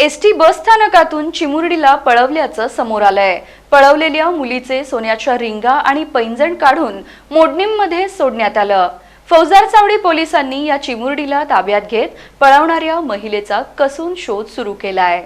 ST bus स्थानकातून चिमुरडीला पळवल्याचं समोर आलंय. पळवलेल्या मुलीचे सोन्याच्या रिंगा आणि पैंजण काढून मोडणीमध्ये सोडण्यात आलं. फौजदार चावडी पोलिसांनी या चिमुरडीला ताब्यात घेत पळवणाऱ्या महिलेचा कसून शोध सुरू केलाय.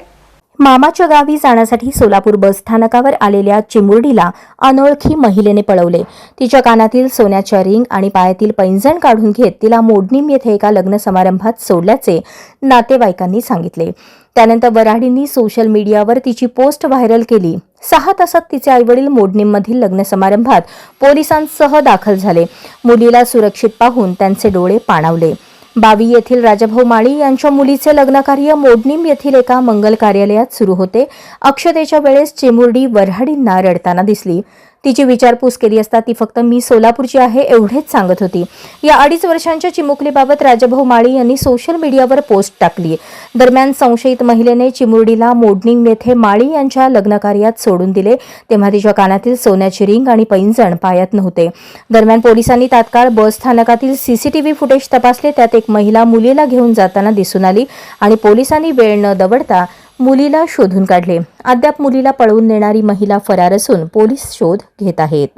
मामाच्या गावी जाण्यासाठी सोलापूर बस स्थानकावर आलेल्या चिमुरडीला अनोळखी महिलेने पळवले. तिच्या कानातील सोन्याच्या रिंग आणि पायातील पैंजण काढून घेत तिला मोडणीम येथे एका लग्न समारंभात सोडल्याचे नातेवाईकांनी सांगितले. त्यानंतर वराडींनी सोशल मीडियावर तिची पोस्ट व्हायरल केली. सहा तासात तिचे आईवडील मोडणीमधील लग्न समारंभात पोलिसांसह दाखल झाले. मुलीला सुरक्षित पाहून त्यांचे डोळे पाणावले. बावी येथील राजाभाऊ माळी यांच्या मुलीचे लग्नकार्य मोडणीम येथील एका मंगल कार्यालयात सुरू होते. अक्षतेच्या वेळेस चिमुरडी वऱ्हाडींना रडताना दिसली. तिची विचारपूस केली असता ती फक्त मी सोलापूरची आहे एवढेच सांगत होती. या अडीच वर्षांच्या चिमुकलीबाबत राजाभाऊ माळी यांनी सोशल मीडियावर पोस्ट टाकली. दरम्यान संशयित महिलेने चिमुरडीला मोडनिंग येथे माळी यांच्या लग्नकार्यात सोडून दिले. तेव्हा तिच्या कानातील सोन्याची रिंग आणि पैंजण पायात नव्हते. दरम्यान पोलिसांनी तात्काळ बस स्थानकातील सीसीटीव्ही फुटेज तपासले. त्यात एक महिला मुलीला घेऊन जाताना दिसून आली आणि पोलिसांनी वेळ न दवडता मुलीला शोधून काढले. अद्याप मुलीला पळवून नेणारी महिला फरार असून पोलीस शोध घेत आहेत.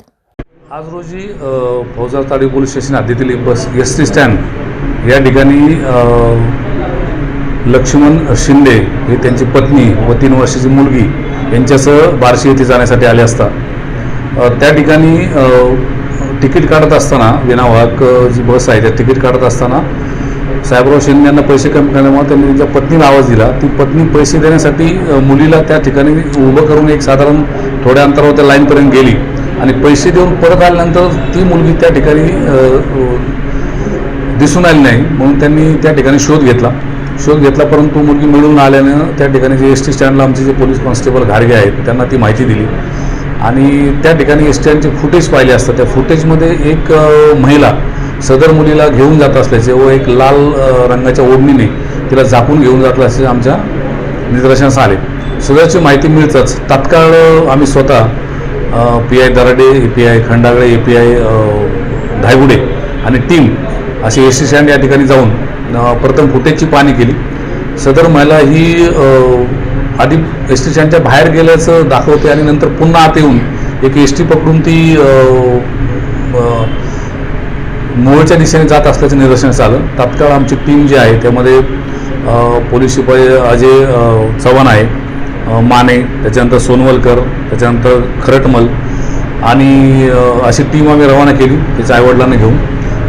आज रोजी अ, ताडी पोलीस स्टेशन हद्दीतील बस एस टी स्टँड या ठिकाणी लक्ष्मण शिंदे हे त्यांची पत्नी व तीन वर्षाची मुलगी यांच्यासह बार्शी येथे जाण्यासाठी आले असता. त्या ठिकाणी तिकीट काढत असताना विनावाहक जी बस आहे त्या तिकीट काढत असताना साहेबराव शिंदे यांना पैसे कमी करण्यामुळे त्यांनी त्यांच्या पत्नीला आवाज दिला. ती पत्नी पैसे देण्यासाठी मुलीला त्या ठिकाणी उभं करून एक साधारण थोड्या अंतरावर त्या लाईनपर्यंत गेली. आणि पैसे देऊन परत आल्यानंतर ती मुलगी त्या ठिकाणी दिसून आली नाही. म्हणून त्यांनी त्या ठिकाणी शोध घेतला. शोध घेतला परंतु मुलगी मिळून आल्यानं त्या ठिकाणी जे एस टी स्टँडला आमचे जे पोलीस कॉन्स्टेबल घाडगे आहेत त्यांना ती माहिती दिली. आणि त्या ठिकाणी एस टी फुटेज पाहिले असतात. त्या फुटेजमध्ये एक महिला सदर मुलीला घेऊन जात असल्याचे व एक लाल रंगाच्या ओढणीने तिला झाकून घेऊन जात असल्याचे आमच्या निदर्शनास आले. सदरची माहिती मिळताच तात्काळ आम्ही स्वतः P I Darade A P I Khandagale A P I Dhaygude आणि टीम अशी एस टी स्टँड या ठिकाणी जाऊन प्रथम फुटेजची पाहणी केली. सदर महिला ही आधी एस टी स्टँडच्या बाहेर गेल्याचं दाखवते आणि नंतर पुन्हा आत येऊन एक एस टी पकडून ती मूळच्या दिशेने जात असल्याचं निदर्शनास आलं. तात्काळ आमची टीम जी आहे त्यामध्ये पोलीस शिपाई अजय चव्हाण आहे माने त्याच्यानंतर सोनवलकर त्याच्यानंतर खरटमल आणि अशी टीम आम्ही रवाना केली त्याच्या आईवडिलांना घेऊन.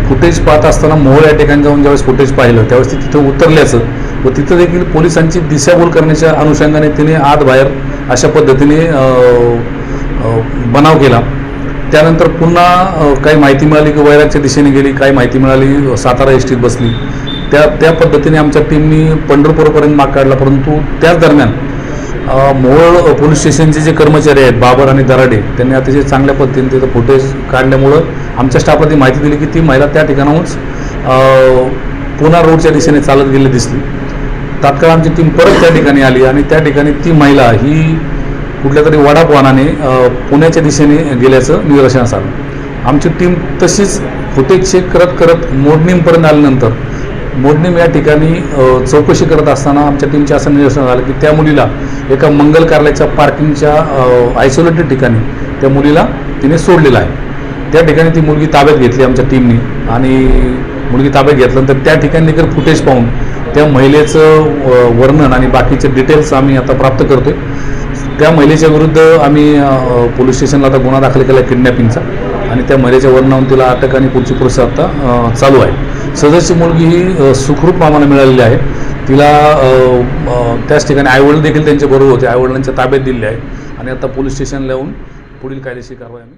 फुटेज पाहत असताना मोहोळ या ठिकाणी जाऊन ज्यावेळेस फुटेज पाहिलं त्यावेळेस ती तिथं उतरल्याचं व तिथं देखील पोलिसांची दिशाभूल करण्याच्या अनुषंगाने तिने आत बाहेर अशा पद्धतीने बनाव केला. त्यानंतर पुन्हा काही माहिती मिळाली की वैरागच्या दिशेने गेली काही माहिती मिळाली सातारा एस टीत बसली. त्या त्या पद्धतीने आमच्या टीमनी पंढरपूरपर्यंत माग काढला परंतु त्याच दरम्यान अ, मोहोळ पोलीस स्टेशनचे जे कर्मचारी आहेत बाबर आणि दराडे त्यांनी अतिशय चांगल्या पद्धतीने तिथं फुटेज काढल्यामुळं आमच्या स्टाफला ती माहिती दिली की ती महिला त्या ठिकाणाहूनच पुन्हा पुणा रोडच्या दिशेने चालत गेली दिसली. तात्काळ आमची टीम परत त्या ठिकाणी आली आणि त्या ठिकाणी ती महिला ही कुठल्या तरी वडापवानाने पुण्याच्या दिशेने गेल्याचं निदर्शनास आलं. आमची टीम तशीच फुटेज चेक करत करत मोडणीमपर्यंत आल्यानंतर मोडणीम या ठिकाणी चौकशी करत असताना आमच्या टीमच्या असं निदर्शनास आलं की त्या मुलीला एका मंगल कार्यालयाच्या पार्किंगच्या आयसोलेटेड ठिकाणी त्या मुलीला तिने सोडलेलं आहे. त्या ठिकाणी ती मुलगी ताब्यात घेतली आमच्या टीमनी आणि मुलगी ताब्यात घेतल्यानंतर त्या ठिकाणी देखील फुटेज पाहून त्या महिलेचं वर्णन आणि बाकीचे डिटेल्स आम्ही आता प्राप्त करतोय. त्या महिलेच्या विरुद्ध आम्ही पोलीस स्टेशनला आता गुन्हा दाखल केला किडनॅपिंगचा. आणि त्या महिलेच्या वर्णावरून तिला अटक आणि पुढची प्रोसेस आता चालू आहे. सदस्य मुलगी ही सुखरूप आम्हाला मिळालेली आहे. तिला त्याच ठिकाणी आईवडील देखील त्यांच्याबरोबर होते. आईवडिलांच्या ताब्यात दिले आहे. आणि आता पोलीस स्टेशनला येऊन पुढील कायदेशीर कारवाई आम्ही